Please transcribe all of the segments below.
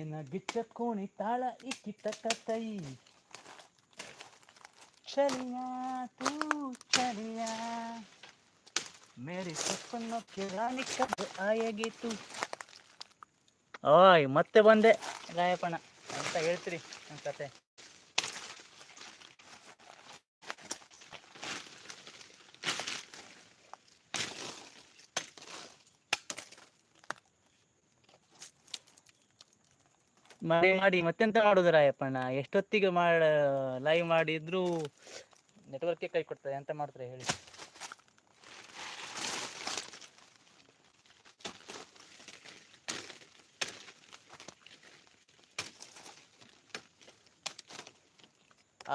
ಎನ್ನ ಗಿಚ್ಚ ಕೋಣಿ ತಾಳ ಇಕ್ಕಿಟ್ಟ ಕೈ ಚಲಿಯಾ ತೂ ಚಲಿಯಾ. ಮೇರಿ ಸಪ್ಪನ್ನು ಕಿರಾಣಿ ಕದ್ದು ಆಯಗಿ ತೂ ಓಯ್ ಮತ್ತೆ ಬಂದೆ. ಗಾಯಪಣ ಅಂತ ಹೇಳ್ತೀರಿ ನನ್ನ ಕತೆ. ಮಾಡಿ ಮಾಡಿ, ಮತ್ತೆಂತ ಮಾಡುದು ರಾಯಪ್ಪಣ್ಣ? ಎಷ್ಟೊತ್ತಿಗೆ ಮಾಡ ಲೈವ್ ಮಾಡಿದ್ರು ನೆಟ್ವರ್ಕ್ ಕೈ ಕೊಡ್ತದೆ, ಎಂತ ಮಾಡ್ತಾರೆ ಹೇಳಿ.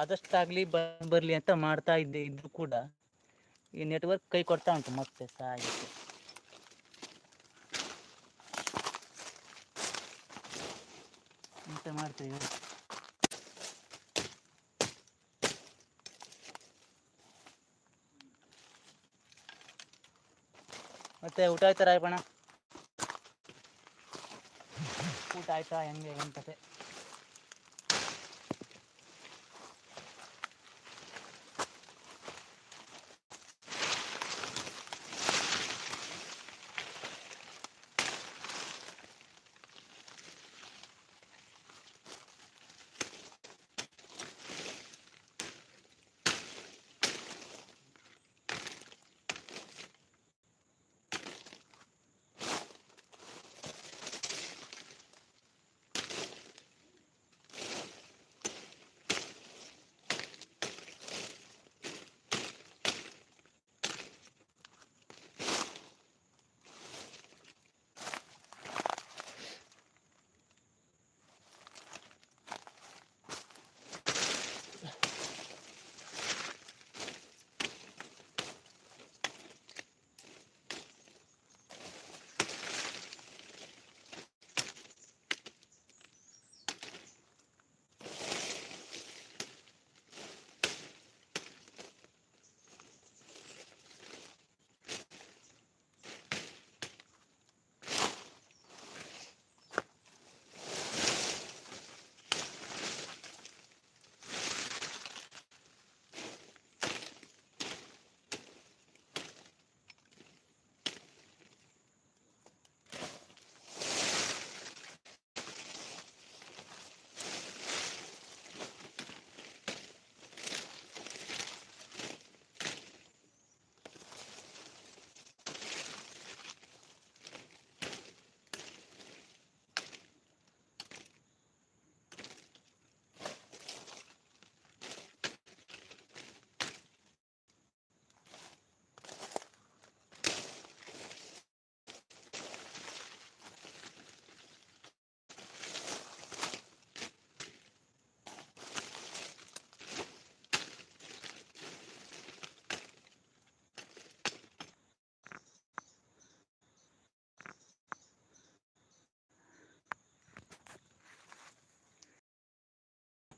ಆದಷ್ಟಾಗ್ಲಿ ಬರ್ಲಿ ಅಂತ ಮಾಡ್ತಾ ಇದ್ದೆ, ಇದ್ರು ಕೂಡ. ಈ ನೆಟ್ವರ್ಕ್ ಕೈ ಕೊಡ್ತಾ ಉಂಟು ಮತ್ತೆ ಸಾಯಿತು ಎಂತ ಮಾಡ್ತೀವಿ ಹೇಳಿ? ಮತ್ತೆ ಊಟ ಆಯ್ತಾ ರಾಯಪ್ಪಣ ಊಟ ಆಯ್ತಾ ಹೆಂಗೆ ಏನ್ ಕತೆ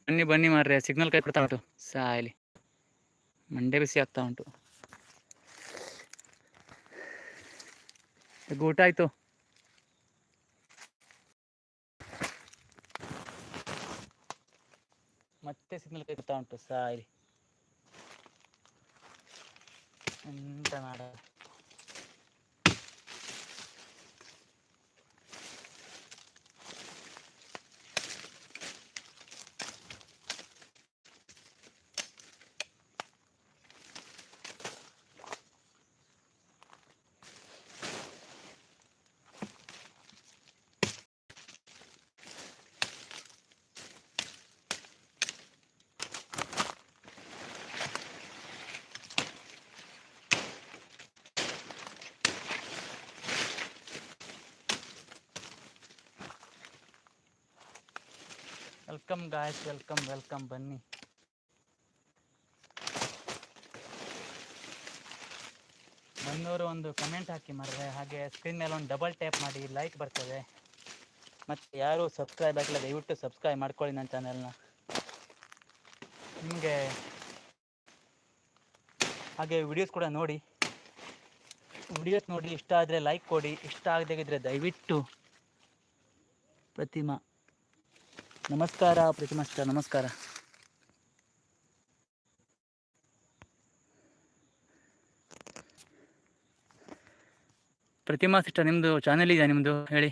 ಬನ್ನಿ ಬನ್ನಿ ಮಾರ್ರೆ ಸಿಗ್ನಲ್ ಕೈ ಕೊಡ್ತಾ ಉಂಟು ಸಾಯಲಿ ಮಂಡೆ ಬಿಸಿ ಆಗ್ತಾ ಉಂಟು ಈಗ ಊಟ ಆಯ್ತು ಮತ್ತೆ ಸಿಗ್ನಲ್ ಕೈ ಕೊಡ್ತಾ ಉಂಟು ಸಾಯಲಿ ಎಂತ ಮಾಡ ವೆಲ್ಕಮ್ ಗಾಯ್ಸ್ ವೆಲ್ಕಮ್ ವೆಲ್ಕಮ್ ಬನ್ನಿ. ಬಂದವರು ಒಂದು ಕಮೆಂಟ್ ಹಾಕಿ ಮಾಡಿದ್ರೆ ಹಾಗೆ ಸ್ಕ್ರೀನ್ ಮೇಲೆ ಒಂದು ಡಬಲ್ ಟ್ಯಾಪ್ ಮಾಡಿ ಲೈಕ್ ಬರ್ತದೆ. ಮತ್ತು ಯಾರು ಸಬ್ಸ್ಕ್ರೈಬ್ ಆಗಿಲ್ಲ ದಯವಿಟ್ಟು ಸಬ್ಸ್ಕ್ರೈಬ್ ಮಾಡ್ಕೊಳ್ಳಿ ನನ್ನ ಚಾನೆಲ್ನ ನಿಮಗೆ ಹಾಗೆ ವಿಡಿಯೋಸ್ ಕೂಡ ನೋಡಿ. ವಿಡಿಯೋಸ್ ನೋಡಿ, ಇಷ್ಟ ಆದರೆ ಲೈಕ್ ಕೊಡಿ. ಇಷ್ಟ ಆಗದೇ ಇದ್ದರೆ ದಯವಿಟ್ಟು ಪ್ರತಿಮಾ. ನಮಸ್ಕಾರ ಪ್ರತಿಮಾ ನಮಸ್ಕಾರ. ಪ್ರತಿಮಾ ಸಿಸ್ಟರ್ ನಿಮ್ಮದು ಚಾನೆಲ್ ಇದೆಯಾ ನಿಮ್ಮದು ಹೇಳಿ.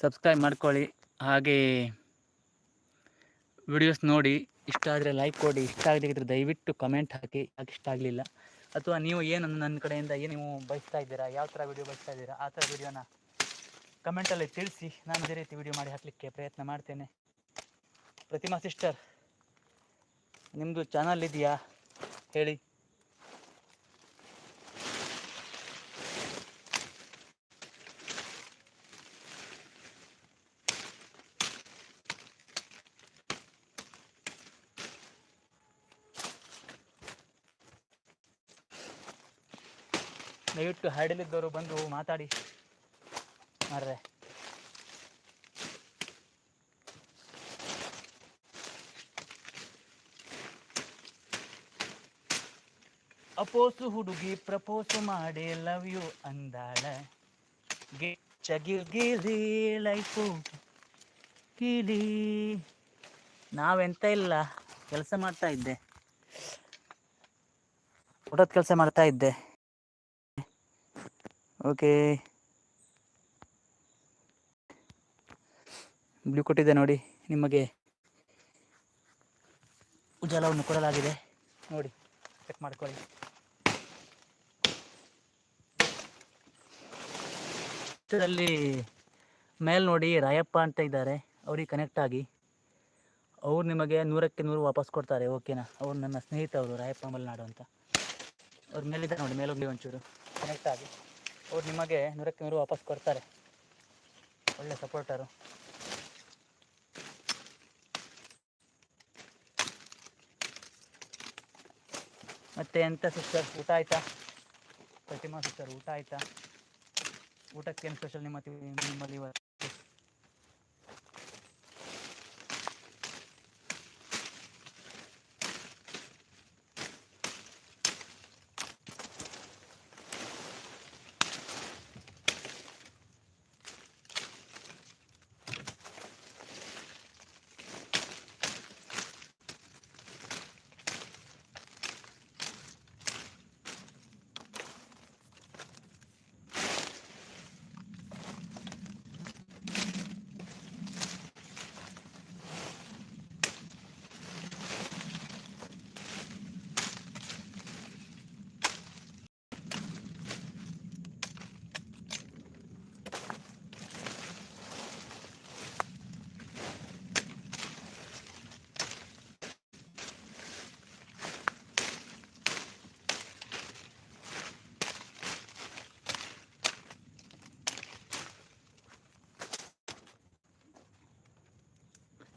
ಸಬ್ಸ್ಕ್ರೈಬ್ ಮಾಡ್ಕೊಳ್ಳಿ, ಹಾಗೆ ವಿಡಿಯೋಸ್ ನೋಡಿ. ಇಷ್ಟ ಆದರೆ ಲೈಕ್ ಕೊಡಿ, ಇಷ್ಟ ಆಗಲಿಕ್ಕಿದ್ರೆ ದಯವಿಟ್ಟು ಕಮೆಂಟ್ ಹಾಕಿ, ಯಾಕೆ ಇಷ್ಟ ಆಗಲಿಲ್ಲ? ಅಥವಾ ನೀವು ಏನು ನನ್ನ ಕಡೆಯಿಂದ ಏನು ನೀವು ಬಯಸ್ತಾ ಇದ್ದೀರಾ? ಯಾವ ಥರ ವಿಡಿಯೋ ಬಯಸ್ತಾ ಇದ್ದೀರಾ? ಆ ಥರ ವಿಡಿಯೋನ ಕಮೆಂಟಲ್ಲಿ ತಿಳಿಸಿ. ನಾನು ಅದೇ ರೀತಿ ವಿಡಿಯೋ ಮಾಡಿ ಹಾಕಲಿಕ್ಕೆ ಪ್ರಯತ್ನ ಮಾಡ್ತೇನೆ. ಪ್ರತಿಮಾ ಸಿಸ್ಟರ್ ನಿಮ್ಮದು ಚಾನಲ್ ಇದೆಯಾ? ಹೇಳಿ. ದಯವಿಟ್ಟು ಹಾಡಲಿದ್ದವರು ಬಂದು ಮಾತಾಡಿ. ಮಾರ್ರೆ ಅಪೋಸು ಹುಡುಗಿ ಪ್ರಪೋಸು ಮಾಡಿ ಲವ್ ಯು ಅಂದಾಳ. ಗಿಚ್ಚಗಿರ್ಗಿರಿ ಲೈಫು ಗಿಲಿ ನಾವೆಂತ ಇಲ್ಲ, ಕೆಲಸ ಮಾಡ್ತಾ ಇದ್ದೆ. ಊಟದ ಕೆಲಸ ಮಾಡ್ತಾ ಇದ್ದೆ. ಓಕೆ. ಬ್ಲೂ ಕೊಟ್ಟಿದೆ ನೋಡಿ, ನಿಮಗೆ ಉಜಾಲವನ್ನು ಕೊಡಲಾಗಿದೆ. ನೋಡಿ ಚೆಕ್ ಮಾಡ್ಕೊಳ್ಳಿ. ಇದರಲ್ಲಿ ಮೇಲ್ ನೋಡಿ ರಾಯಪ್ಪ ಅಂತ ಇದ್ದಾರೆ. ಅವ್ರಿಗೆ ಕನೆಕ್ಟ್ ಆಗಿ. ಅವ್ರು ನಿಮಗೆ ನೂರಕ್ಕೆ ನೂರು ವಾಪಸ್ ಕೊಡ್ತಾರೆ ಓಕೆನಾ ಅವ್ರು ನನ್ನ ಸ್ನೇಹಿತ ಅವರು ರಾಯಪ್ಪ ಮಲೆನಾಡು ಅಂತ. ಅವ್ರ ಮೇಲಿದ್ದಾರೆ ನೋಡಿ ಮೇಲೋಗ್ಲಿ ಒಂಚೂರು. ಕನೆಕ್ಟ್ ಆಗಿ. ಅವ್ರು ನಿಮಗೆ ನೂರಕ್ಕೆ ನೂರು ವಾಪಸ್ ಕೊಡ್ತಾರೆ. ಒಳ್ಳೆ ಸಪೋರ್ಟರು ಮತ್ತೆ ಎಂತ ಸಿಸ್ಟರ್ ಊಟ ಆಯ್ತಾ ಪ್ರತಿಮಾ ಸಿಸ್ಟರ್ ಊಟ ಆಯ್ತಾ ಏನು ಸ್ಪೆಷಲ್ ನಿಮ್ಮ ನಿಮ್ಮಲ್ಲಿ ಇವತ್ತು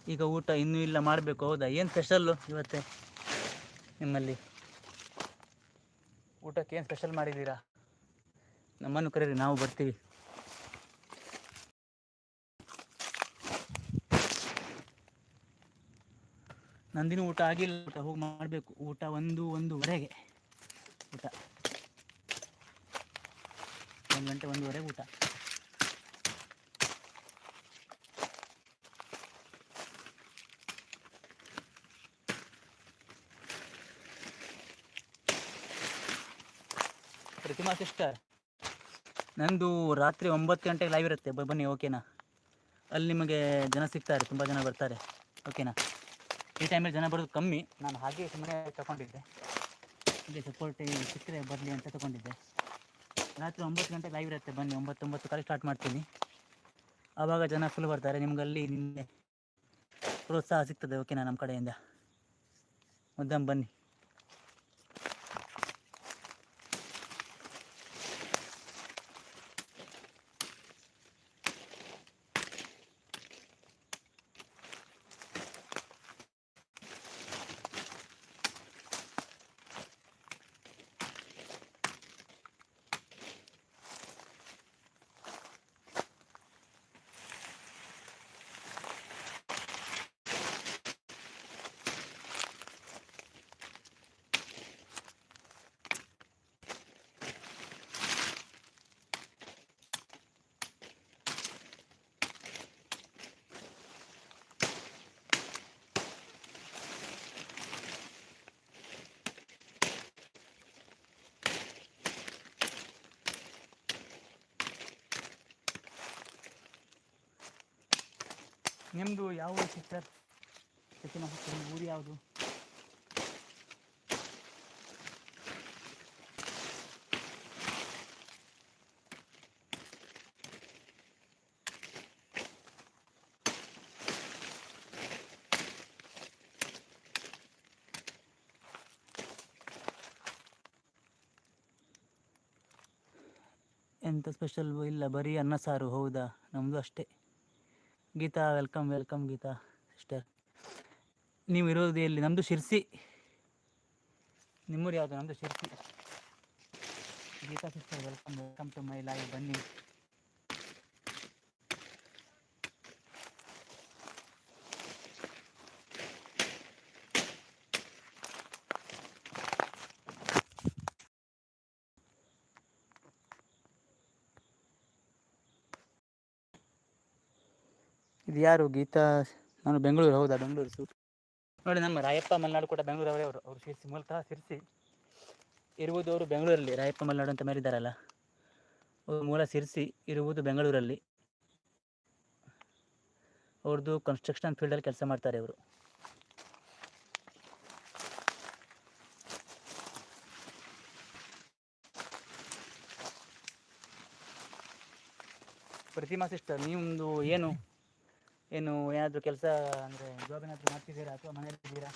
ಈಗ ಊಟ ಇನ್ನೂ ಇಲ್ಲ, ಮಾಡಬೇಕು, ಹೌದಾ? ಏನು ಸ್ಪೆಷಲ್ಲು ಇವತ್ತೆ ನಿಮ್ಮಲ್ಲಿ? ಊಟಕ್ಕೆ ಏನು ಸ್ಪೆಷಲ್ ಮಾಡಿದ್ದೀರಾ? ನಮ್ಮನ್ನು ಕರೀರಿ, ನಾವು ಬರ್ತೀವಿ. ನಂದಿನ ಊಟ ಆಗಿಲ್ಲ, ಊಟ ಹೋಗಿ ಮಾಡಬೇಕು. ಊಟ ಒಂದು, ಒಂದೂವರೆಗೆ ಊಟ. ಒಂದು ಗಂಟೆ, ಒಂದೂವರೆಗೆ ಊಟ. ಪ್ರತಿಮಾ ಸಿಸ್ಟರ್ ನಂದು ರಾತ್ರಿ ಒಂಬತ್ತು ಗಂಟೆಗೆ ಲೈವ್ ಇರುತ್ತೆ. ಬನ್ನಿ ಓಕೆನಾ ಅಲ್ಲಿ ನಿಮಗೆ ಜನ ಸಿಗ್ತಾರೆ, ತುಂಬ ಜನ ಬರ್ತಾರೆ. ಓಕೆನಾ ಈ ಟೈಮಲ್ಲಿ ಜನ ಬರೋದು ಕಮ್ಮಿ. ನಾನು ಹಾಗೆ ಸುಮ್ಮನೆ ತಗೊಂಡಿದ್ದೆ ಇಲ್ಲಿ ಸಪೋರ್ಟ್ ಸಿಕ್ಕರೆ ಬರಲಿ ಅಂತ ತಗೊಂಡಿದ್ದೆ ರಾತ್ರಿ ಒಂಬತ್ತು ಗಂಟೆಗೆ ಲೈವ್ ಇರುತ್ತೆ. ಬನ್ನಿ, ಒಂಬತ್ತೊಂಬತ್ತು ಒಂಬತ್ತು ಕಾಲ ಸ್ಟಾರ್ಟ್ ಮಾಡ್ತೀನಿ. ಆವಾಗ ಜನ ಫುಲ್ ಬರ್ತಾರೆ. ನಿಮ್ಗಲ್ಲಿ ನಿನ್ನೆ ಪ್ರೋತ್ಸಾಹ ಸಿಗ್ತದೆ ಓಕೆನಾ ನಮ್ಮ ಕಡೆಯಿಂದ? ಮುದ್ದಂ, ಬನ್ನಿ. ನಿಮ್ಮದು ಯಾವ ಸಿಸ್ಟರ್ ಸಚಿನ ನಿಮ್ಮ ಊರು ಯಾವುದು? ಎಂಥ ಸ್ಪೆಷಲ್ ಇಲ್ಲ, ಬರೀ ಅನ್ನ ಸಾರು, ಹೌದಾ? ನಮ್ಮದು ಅಷ್ಟೇ. Geetha welcome welcome Geetha sister ನೀವು ಇರೋದು ಎಲ್ಲಿ? ನಮ್ಮದು ಶಿರ್ಸಿ. ನಿಮ್ಮೂರು ಯಾವುದು? ನಮ್ಮದು Sirsi. Geetha sister welcome welcome to my live ಬನ್ನಿ. ಇದು ಯಾರು ಗೀತಾ? ನಾನು ಬೆಂಗಳೂರು, ಹೌದಾ? ಬೆಂಗಳೂರು ಸೂಟ್. ನೋಡಿ, ನಮ್ಮ ರಾಯಪ್ಪ ಮಲ್ನಾಡು ಕೂಡ ಬೆಂಗಳೂರವರೇ ಅವರು. ಅವರು ಶಿರ್ಸಿ ಮೂಲತಃ ಶಿರ್ಸಿ ಇರುವುದು ಅವರು ಬೆಂಗಳೂರಲ್ಲಿ. ರಾಯಪ್ಪ ಮಲ್ನಾಡು ಅಂತ ಮೇಲಿದ್ದಾರಲ್ಲ. ಅವರು ಮೂಲ ಶಿರ್ಸಿ ಇರುವುದು ಬೆಂಗಳೂರಲ್ಲಿ. ಅವ್ರದ್ದು ಕನ್ಸ್ಟ್ರಕ್ಷನ್ ಫೀಲ್ಡಲ್ಲಿ ಕೆಲಸ ಮಾಡ್ತಾರೆ ಇವರು. ಪ್ರತಿಮಾ ಸಿಸ್ಟರ್ ನಿಮ್ಮದು ಏನು ಏನು ಏನಾದರೂ ಕೆಲಸ ಅಂದರೆ ಜಾಬ್ ಏನಾದರೂ ಮಾಡ್ತಿದ್ದೀರಾ ಅಥವಾ ಮನೆಯಲ್ಲಿದ್ದೀರಾ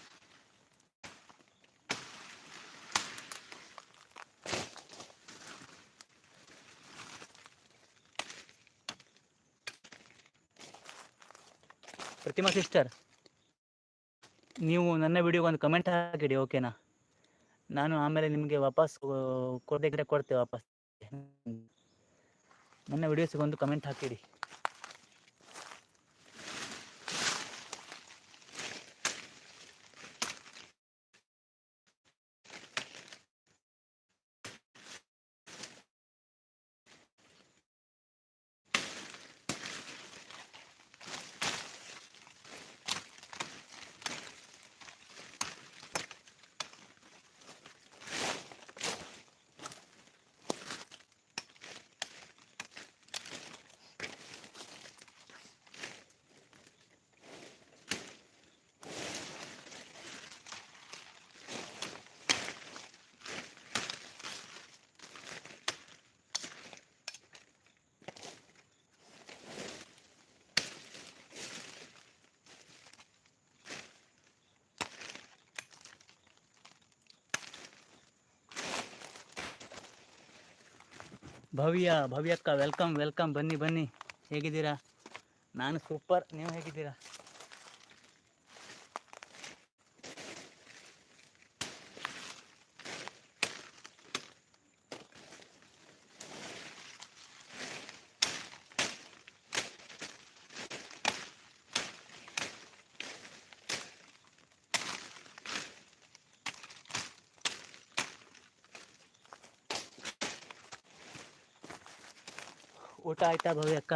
ಪ್ರತಿಮಾ ಸಿಸ್ಟರ್, ನೀವು ನನ್ನ ವಿಡಿಯೋಗೆ ಒಂದು ಕಮೆಂಟ್ ಹಾಕಿಡಿ ಓಕೆನಾ ನಾನು ಆಮೇಲೆ ನಿಮಗೆ ವಾಪಸ್ ಕೊಡದೆ ಕೊಡ್ತೇವೆ ವಾಪಸ್. ನನ್ನ ವಿಡಿಯೋಸಿಗೆ ಒಂದು ಕಮೆಂಟ್ ಹಾಕಿಡಿ. ಭವ್ಯ ಭವ್ಯಕ್ಕ ವೆಲ್ಕಮ್ ವೆಲ್ಕಮ್ ಬನ್ನಿ ಬನ್ನಿ. ಹೇಗಿದ್ದೀರಾ? ನಾನು ಸೂಪರ್ ನೀವು ಹೇಗಿದ್ದೀರಾ? ಊಟ ಆಯ್ತಾ ಭವ್ಯಕ್ಕ?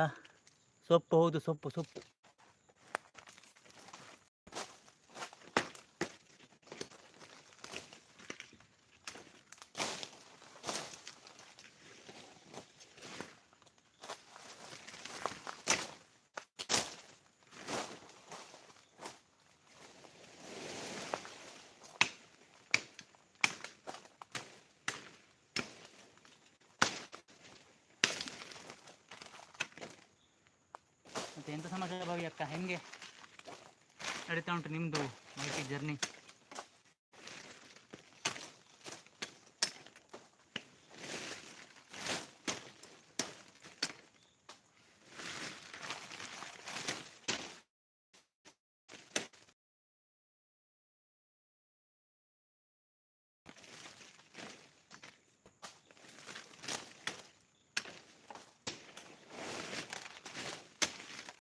ಸೊಪ್ಪು ಹೌದು ಸೊಪ್ಪು ಸೊಪ್ಪು. ಎಂತ ಭಾವಿ ಅಕ್ಕ? ಹೆಂಗೆ? ನಡೀತಾ ಉಂಟು ನಿಮ್ಮದು ಮೈಕಿ ಜರ್ನಿ